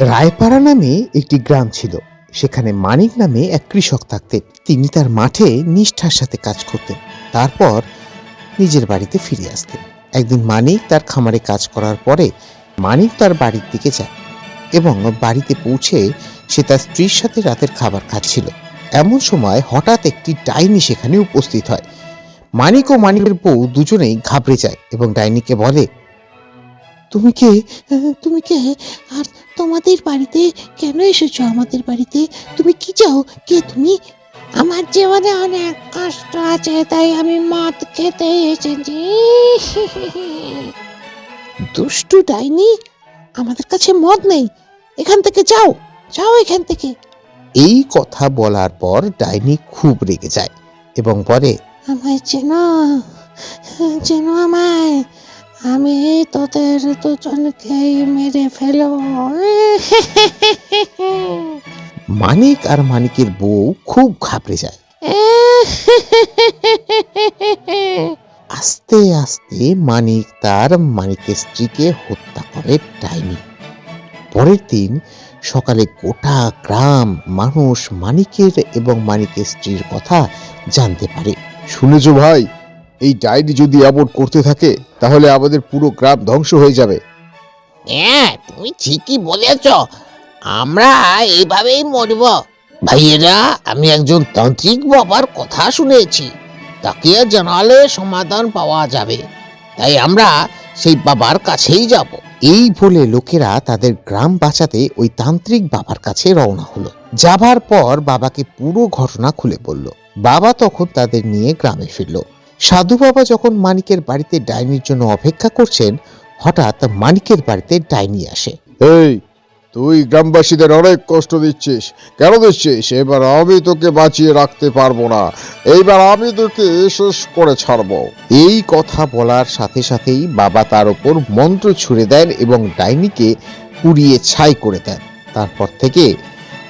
রায়পাড়া নামে একটি গ্রাম ছিল। সেখানে মানিক নামে এক কৃষক থাকতেন। তিনি তার মাঠে নিষ্ঠার সাথে কাজ করতেন। তারপর নিজের বাড়িতে ফিরে আসতেন। একদিন মানিক তার খামারে কাজ করার পরে মানিক তার বাড়ির দিকে যায় এবং বাড়িতে পৌঁছে সে তার স্ত্রীর সাথে রাতের খাবার খাচ্ছিল। এমন সময় হঠাৎ একটি ডাইনি সেখানে উপস্থিত হয়। মানিক ও মানিকের বউ দুজনেই ঘাবড়ে যায় এবং ডাইনিকে বলে তুমি কে? তুমি কে? আর তোমাদের বাড়িতে কেন এসেছ আমাদের বাড়িতে? তুমি কি চাও? কে তুমি? আমার জীবনে অনেক কষ্ট আছে তাই আমি মদ খেতে এসেছি। দুষ্টু ডাইনি আমাদের কাছে মদ নেই। এখান থেকে যাও যাও এখান থেকে। এই কথা বলার পর ডাইনি খুব রেগে যায় এবং বলে আমায় চেনো চেনো আমায়। আমি তোদের দুজনকেই মেরে ফেলো। মানিক আর মানিকের বউ খুব ঘাবড়ে যায়। আস্তে আস্তে মানিক তার মানিকের স্ত্রীকে হত্যা করে ডাইনি। পরের দিন সকালে গোটা গ্রাম মানুষ মানিকের এবং মানিকের স্ত্রীর কথা জানতে পারে। শুনেছো ভাই? এই ডায়েরি যদি অ্যাবোর্ড করতে থাকে তাহলে আমাদের পুরো গ্রাম ধ্বংস হয়ে যাবে। হ্যাঁ তুমি ঠিকই বলেছ। আমরা এইভাবেই মরব। ভাইয়েরা আমি একজন তান্ত্রিক বাবার কথা শুনেছি। তাকে জানালে সমাধান পাওয়া যাবে। তাই আমরা সেই বাবার কাছেই যাব। এই বলে লোকেরা তাদের গ্রাম বাঁচাতে ওই তান্ত্রিক বাবার কাছে রওনা হলো। যাবার পর বাবাকে পুরো ঘটনা খুলে বলল। বাবা তখন তাদের নিয়ে গ্রামে ফিরল। সাধু বাবা যখন মানিকের বাড়িতে ডাইনির জন্য অপেক্ষা করছেন হঠাৎ মানিকের বাড়িতে ডাইনি আসে। এই তুই গ্রামবাসীদের অনেক কষ্ট দিচ্ছিস। কেন দিচ্ছিস? এবার আমি তোকে বাঁচিয়ে রাখতে পারব না। এইবার আমি তোকে শেষ করে ছাড়বো। এই কথা বলার সাথে সাথেই বাবা তার ওপর মন্ত্র ছুড়ে দেন এবং ডাইনিকে পুড়িয়ে ছাই করে দেন। তারপর থেকে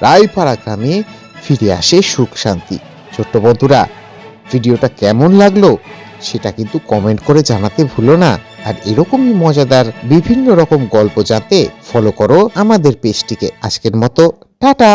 রায়পাড়া গ্রামে ফিরে আসে সুখ শান্তি। ছোট্ট বন্ধুরা ভিডিওটা কেমন লাগল সেটা কিন্তু কমেন্ট করে জানাতে ভুলো না। আর এরকমই মজাদার বিভিন্ন রকম গল্প জানতে ফলো করো আমাদের পেজটিকে আজকের মতো, টাটা!